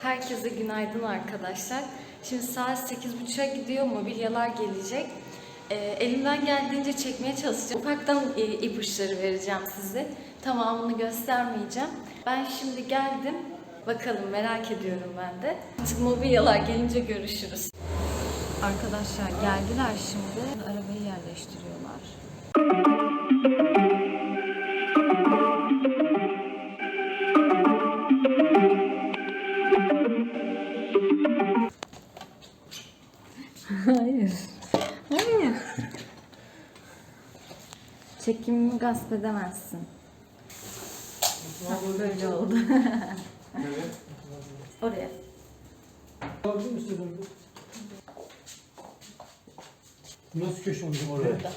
Herkese günaydın arkadaşlar. Şimdi saat 8.30'a gidiyor, mobilyalar gelecek. Ee, elimden geldiğince çekmeye çalışacağım. Ufaktan e, ipuçları vereceğim size. Tamamını göstermeyeceğim. Ben şimdi geldim. Bakalım merak ediyorum ben de. Artık mobilyalar gelince görüşürüz. Arkadaşlar geldiler şimdi. Arabayı yerleştiriyorlar. Çekimimi gasp edemezsin. Böyle oldu. Evet. Oraya. Alabilir misin onu? Nasıl köşe olacak oraya?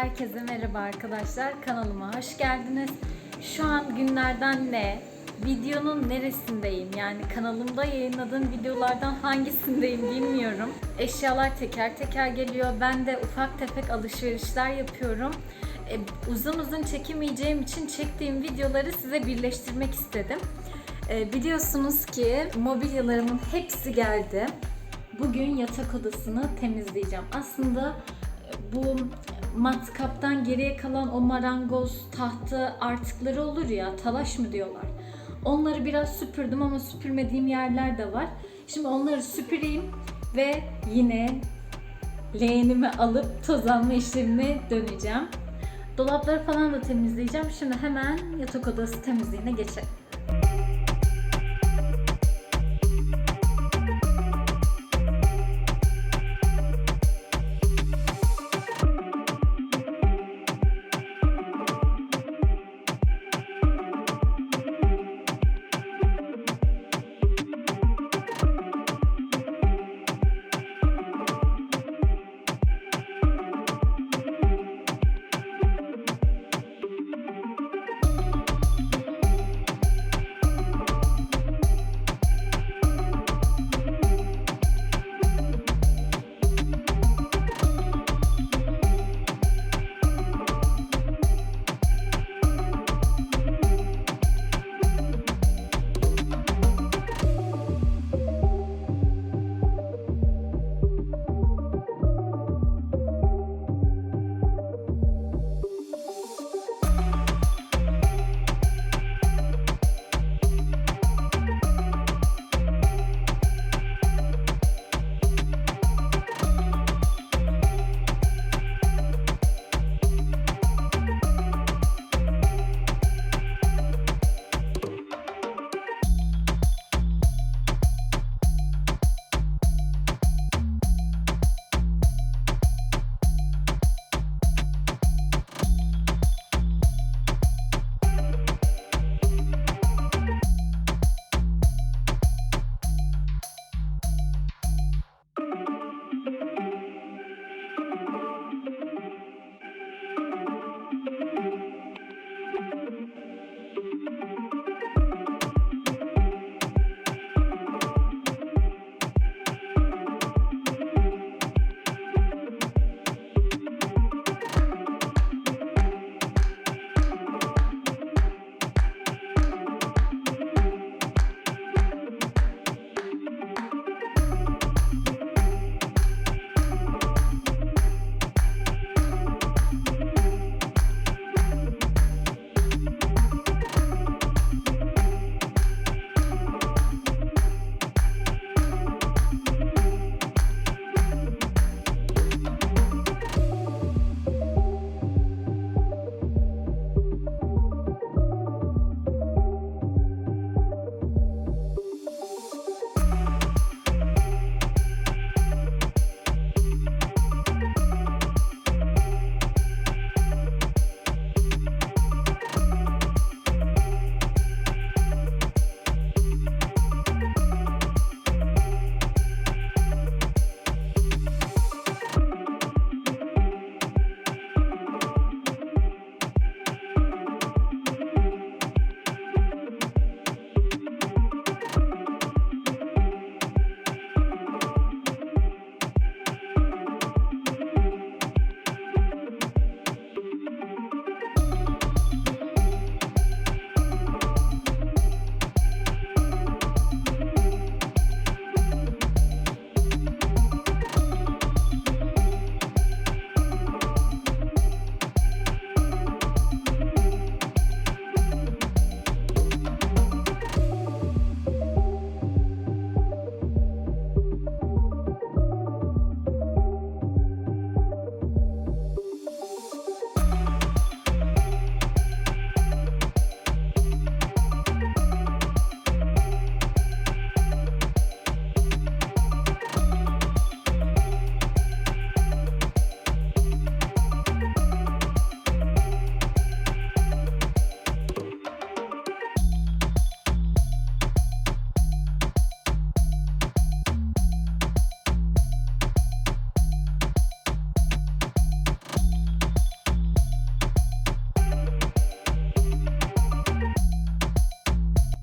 Herkese merhaba arkadaşlar. Kanalıma hoş geldiniz. Şu an günlerden ne? Videonun neresindeyim? Yani kanalımda yayınladığım videolardan hangisindeyim bilmiyorum. Eşyalar teker teker geliyor. Ben de ufak tefek alışverişler yapıyorum. E, uzun uzun çekemeyeceğim için çektiğim videoları size birleştirmek istedim. E, biliyorsunuz ki mobilyalarımın hepsi geldi. Bugün yatak odasını temizleyeceğim. Aslında bu matkaptan geriye kalan o marangoz tahtı artıkları olur ya talaş mı diyorlar. Onları biraz süpürdüm ama süpürmediğim yerler de var. Şimdi onları süpüreyim ve yine leğenimi alıp toz alma işlemine döneceğim. Dolapları falan da temizleyeceğim. Şimdi hemen yatak odası temizliğine geçelim.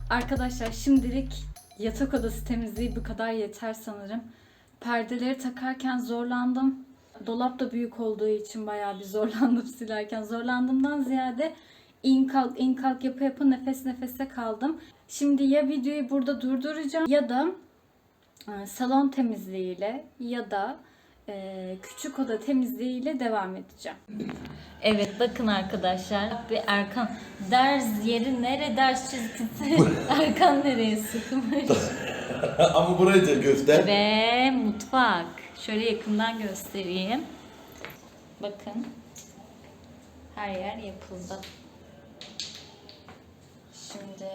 Arkadaşlar şimdilik yatak odası temizliği bu kadar yeter sanırım. Perdeleri takarken zorlandım. Dolap da büyük olduğu için bayağı bir zorlandım silerken. Zorlandığımdan ziyade in kalk in kalk yapa yapa nefes nefese kaldım. Şimdi ya videoyu burada durduracağım ya da e, salon temizliğiyle ya da e, küçük oda temizliğiyle devam edeceğim. Evet bakın arkadaşlar. Bir Erkan ders yeri nere? Ders çizgisi. Erkan nereye sıkmış? Ama burayı da göster. ve mutfak. Şöyle yakından göstereyim. Bakın. Her yer yapıldı. Şimdi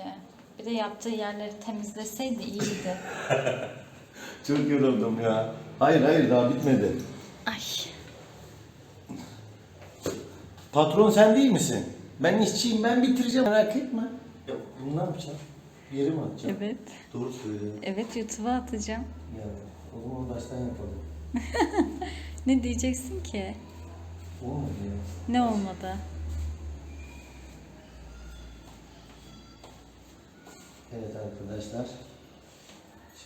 bir de yaptığı yerleri temizleseydi iyiydi. Çok yoruldum ya. Hayır hayır daha bitmedi. ay Patron sen değil misin? Ben işçiyim ben bitireceğim merak etme. Ya bunu ne yapacağım? Bir yere mi atacağım? evet Doğru söylüyorsun. evet YouTube'a atacağım Ya o zaman baştan yapalım. ne diyeceksin ki Olmadı ya. ne olmadı Evet arkadaşlar.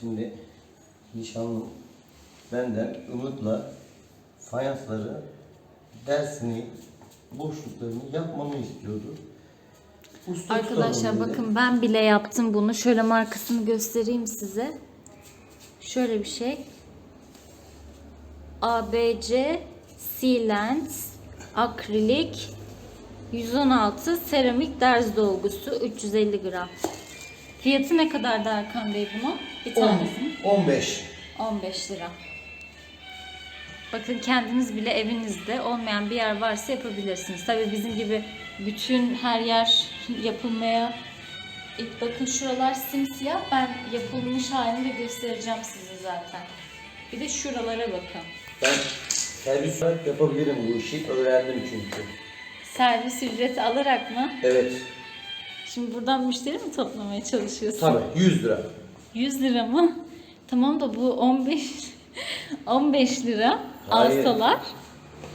Şimdi nişanlım benden umutla fayansları dersini boşluklarını yapmamı istiyordu. Usta Arkadaşlar bakın ben bile yaptım bunu. Şöyle markasını göstereyim size. Şöyle bir şey. ABC Sealants akrilik 116 seramik derz dolgusu 350 gram. Fiyatı ne kadardı Erkan Bey bunun? Bir tanesinin. 15. 15 lira. Bakın kendiniz bile evinizde olmayan bir yer varsa yapabilirsiniz. Tabii bizim gibi bütün her yer yapılmaya İlk bakın şuralar simsiyah. Ben yapılmış halini de göstereceğim size zaten. Bir de şuralara bakın. Ben servis olarak yapabilirim bu işi. Öğrendim çünkü. Servis ücreti alarak mı? Evet. Şimdi buradan müşteri mi toplamaya çalışıyorsun? Tabii 100 lira. 100 lira mı? Tamam da bu 15 15 lira Hayır. alsalar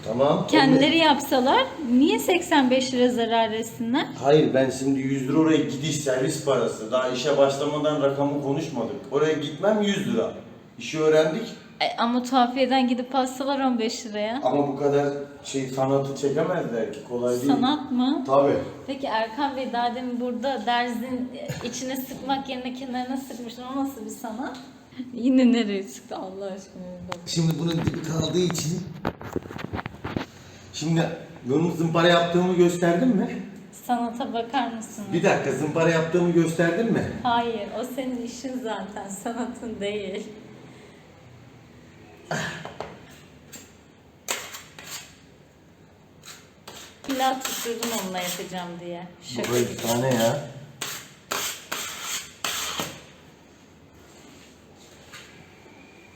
Tamam. Kendileri yapsalar niye 85 lira zarar etsinler? Hayır ben şimdi 100 lira oraya gidiş servis parası. Daha işe başlamadan rakamı konuşmadık. Oraya gitmem 100 lira. İşi öğrendik E, ama tuhafiyeden gidip alsalar 15 liraya. ama bu kadar şey sanatı çekemezler ki kolay değil. Sanat mı? Tabii. Peki Erkan Bey daha demin burada derzin içine sıkmak yerine kenarına sıkmıştın. O nasıl bir sanat? Yine nereye sıktı Allah aşkına? bak. Şimdi bunun dibi kaldığı için Şimdi bunun zımpara yaptığımı gösterdim mi? Sanata bakar mısın? Bir dakika zımpara yaptığımı gösterdim mi? Hayır, o senin işin zaten, sanatın değil. Pilav tutturdum onunla yapacağım diye. Şaka. Bu bir tane ya.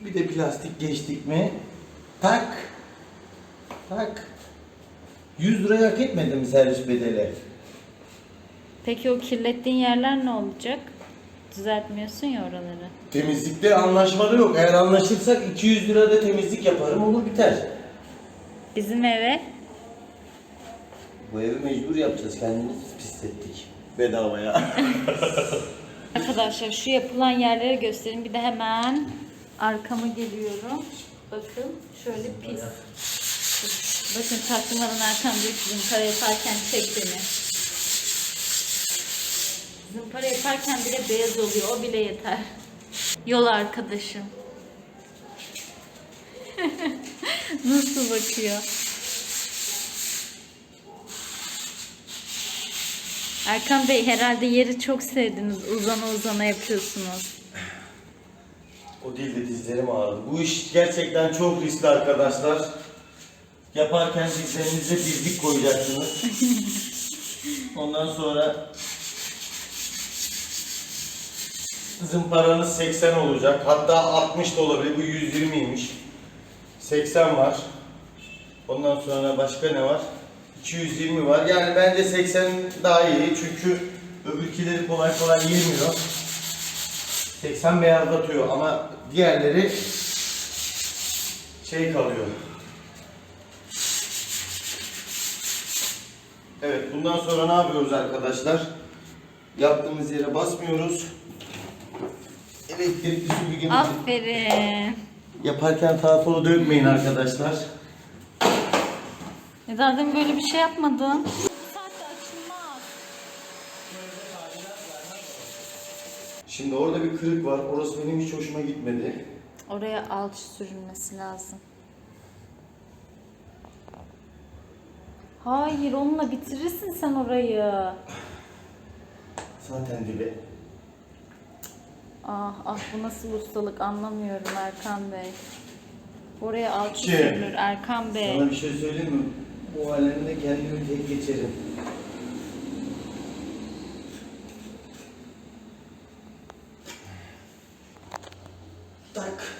Bir de plastik geçtik mi? Tak. Tak. 100 liraya hak etmedi mi servis bedeli? Peki o kirlettiğin yerler ne olacak? Düzeltmiyorsun ya oraları. Temizlikte anlaşmalı yok. Eğer anlaşırsak 200 lirada temizlik yaparım olur biter. Bizim eve Bu evi mecbur yapacağız. Kendimiz pislettik. Bedavaya. Arkadaşlar şu yapılan yerleri göstereyim. Bir de hemen arkama geliyorum. Bakın şöyle pis. Bakın diyor ki zımpara yaparken çek beni. Zımpara yaparken bile beyaz oluyor. O bile yeter. Yol arkadaşım. Nasıl bakıyor? Erkan Bey herhalde yeri çok sevdiniz. Uzana uzana yapıyorsunuz. O değil de dizlerim ağrıdı. Bu iş gerçekten çok riskli arkadaşlar. Yaparken dizlerinize dizlik koyacaksınız. Ondan sonra zımparanız 80 olacak. Hatta 60 da olabilir. Bu 120'ymiş. 80 var. Ondan sonra başka ne var? 220 var. Yani bence 80 daha iyi. Çünkü öbürkileri kolay kolay yemiyor. 80 beyazlatıyor ama diğerleri şey kalıyor. Evet bundan sonra ne yapıyoruz arkadaşlar? Yaptığımız yere basmıyoruz. Elektrikli süpürgemizi Aferin. yaparken sağa sola dökmeyin arkadaşlar. Ya daha demin böyle bir şey yapmadın. Şimdi orada bir kırık var. Orası benim hiç hoşuma gitmedi. Oraya alçı sürülmesi lazım. Hayır onunla bitirirsin sen orayı. Zaten dibe. Ah ah bu nasıl ustalık anlamıyorum Erkan Bey. Oraya alçı sürülür Erkan Bey. Sana bir şey söyleyeyim mi? Bu alemde kendimi tek geçerim. так.